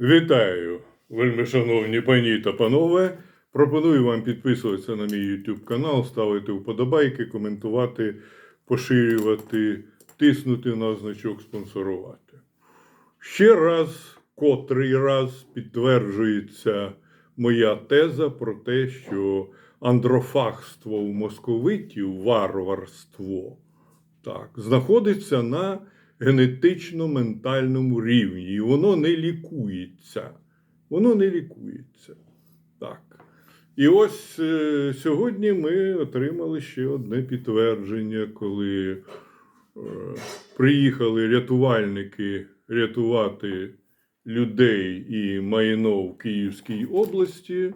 Вітаю, вельми шановні пані та панове. Пропоную вам підписуватися на мій YouTube канал, ставити вподобайки, коментувати, поширювати, тиснути на значок спонсорувати. Ще раз, котрий раз підтверджується моя теза про те, що андрофагство у московитів, варварство, так, знаходиться на генетично-ментальному рівні, і воно не лікується. Воно не лікується. Так. І ось е, сьогодні ми отримали ще одне підтвердження, коли е, приїхали рятувальники рятувати людей і майно в Київській області,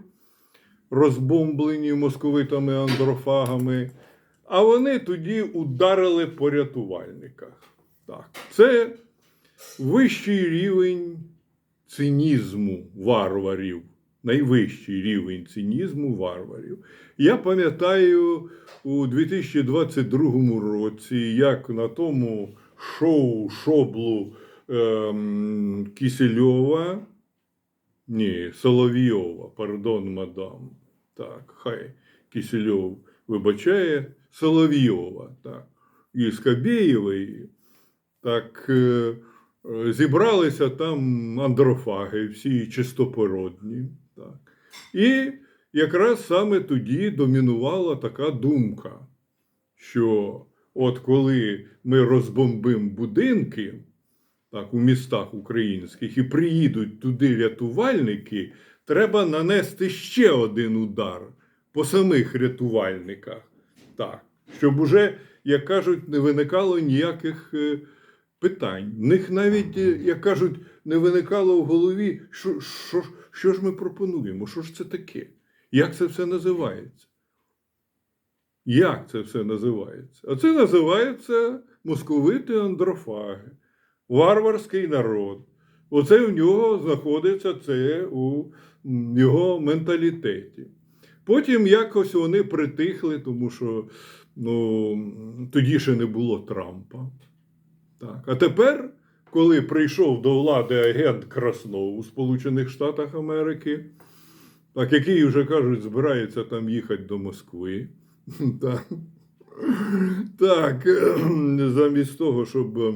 розбомблені московитами андрофагами, а вони тоді ударили по рятувальниках. Так, це вищий рівень цинізму варварів. Найвищий рівень цинізму варварів. Я пам'ятаю у 2022 році, як на тому шоу шоблу ем, Кісельова, ні, Соловйова, пардон, мадам. Так, хай Кісельов вибачає, Соловйова, так, і Скабєєвої, так е, зібралися там андрофаги, всі чистопородні. Так. І якраз саме тоді домінувала така думка, що от коли ми розбомбимо будинки так, у містах українських і приїдуть туди рятувальники, треба нанести ще один удар по самих рятувальниках. Так, щоб уже, як кажуть, не виникало ніяких е, питань. В них навіть, е, як кажуть, не виникало в голові, що, що, що ж ми пропонуємо, що ж це таке? Як це все називається? Як це все називається? А це називається московити андрофаги, варварський народ. Оце в нього знаходиться це у його менталітеті. Потім якось вони притихли, тому що ну, тоді ще не було Трампа. Так. А тепер, коли прийшов до влади агент Краснов у Сполучених Штатах Америки, так, який вже кажуть, збирається там їхати до Москви. Так, так замість того, щоб е,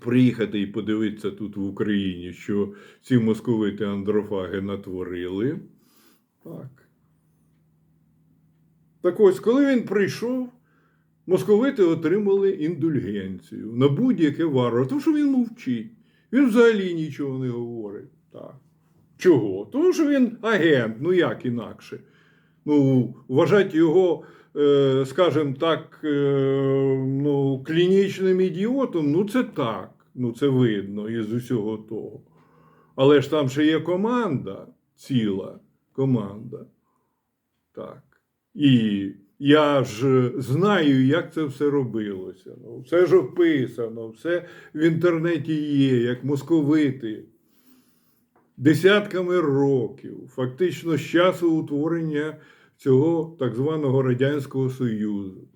приїхати і подивитися тут в Україні, що ці московити андрофаги натворили. Так. Так ось, коли він прийшов, московити отримали індульгенцію на будь-яке варварство, тому що він мовчить. Він взагалі нічого не говорить. Так. Чого? Тому що він агент, ну як інакше. Ну, вважати його, е, скажімо так, е, ну, клінічним ідіотом, ну це так. Ну, це видно із усього того. Але ж там ще є команда, ціла команда. Так. І я ж знаю, як це все робилося. Ну, все ж описано, все в інтернеті є, як московити. Десятками років, фактично з часу утворення цього так званого Радянського Союзу.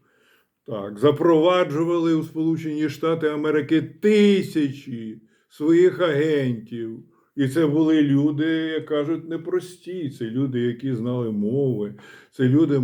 Так, запроваджували у Сполучені Штати Америки тисячі своїх агентів. І це були люди, як кажуть, непрості. Це люди, які знали мови, це люди,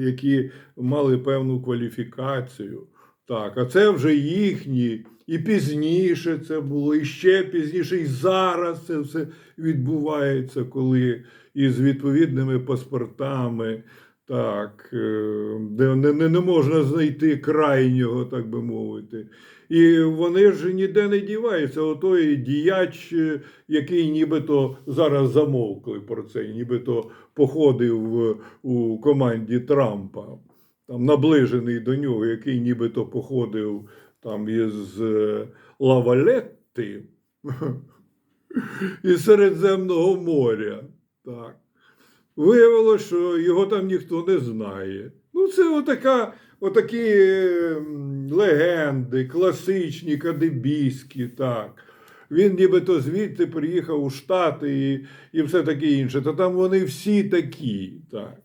які, мали певну кваліфікацію. Так, а це вже їхні. І пізніше це було, і ще пізніше, і зараз це все відбувається, коли із відповідними паспортами, так, е, де не, не, не можна знайти крайнього, так би мовити. І вони ж ніде не діваються. Отой діяч, е, який нібито зараз замовкли про це, нібито походив у команді Трампа, там наближений до нього, який нібито походив там із е, Лавалетти із Середземного моря. Так. Виявилося, що його там ніхто не знає. Ну, це отака, отакі ем, легенди, класичні, кадебійські, так. Він нібито звідти приїхав у Штати і, і все таке інше. Та там вони всі такі. Так.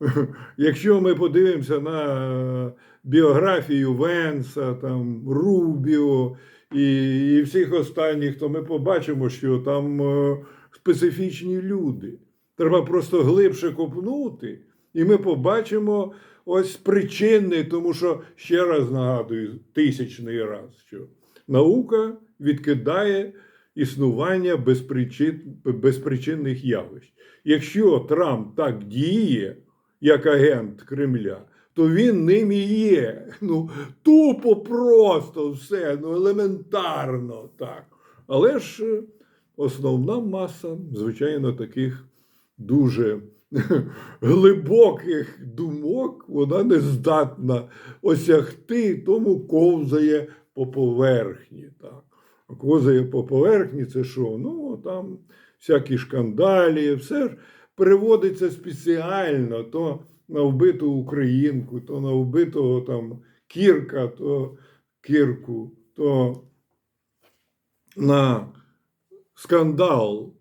Якщо ми подивимося на біографію Венса, там, Рубіо і, і всіх останніх, то ми побачимо, що там е, специфічні люди. Треба просто глибше копнути, і ми побачимо ось причини, тому що ще раз нагадую, тисячний раз, що наука відкидає існування безпричин, безпричинних явищ. Якщо Трамп так діє, як агент Кремля, то він ним і є. Ну, тупо просто все, ну елементарно так. Але ж е, основна маса, звичайно, таких дуже глибоких думок, вона не здатна осягти, тому ковзає по поверхні. Так. А ковзає по поверхні це що? Ну, там всякі шкандалі, все ж переводиться спеціально то на вбиту українку, то на вбитого там кірка, то кірку, то на скандал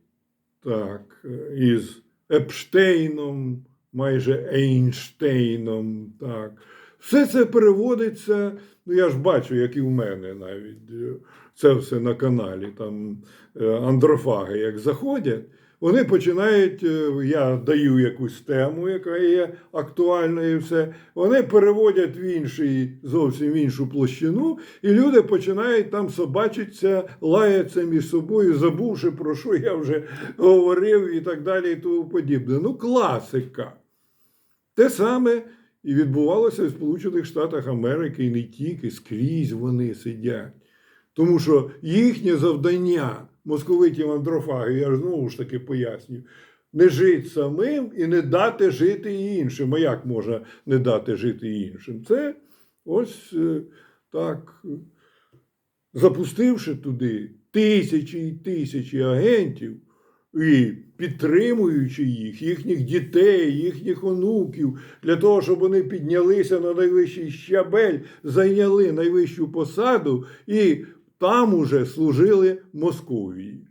так, із Епштейном, майже Ейнштейном. Так. Все це переводиться. Ну, я ж бачу, як і в мене навіть е, це все на каналі. Там е, андрофаги, як заходять, вони починають. е, Я даю якусь тему, яка є актуальною, і все. Вони переводять в інший, зовсім іншу площину, і люди починають там собачитися, лаяться між собою, забувши про що я вже говорив, і так далі, і тому подібне. Ну, класика. Те саме і відбувалося в Сполучених Штатах Америки, і не тільки скрізь вони сидять. Тому що їхнє завдання московитів андрофагів, я ж знову ж таки пояснюю, не жити самим і не дати жити іншим. А як можна не дати жити іншим? Це ось е, так, запустивши туди тисячі і тисячі агентів і підтримуючи їх, їхніх дітей, їхніх онуків, для того, щоб вони піднялися на найвищий щабель, зайняли найвищу посаду і там уже служили Московії.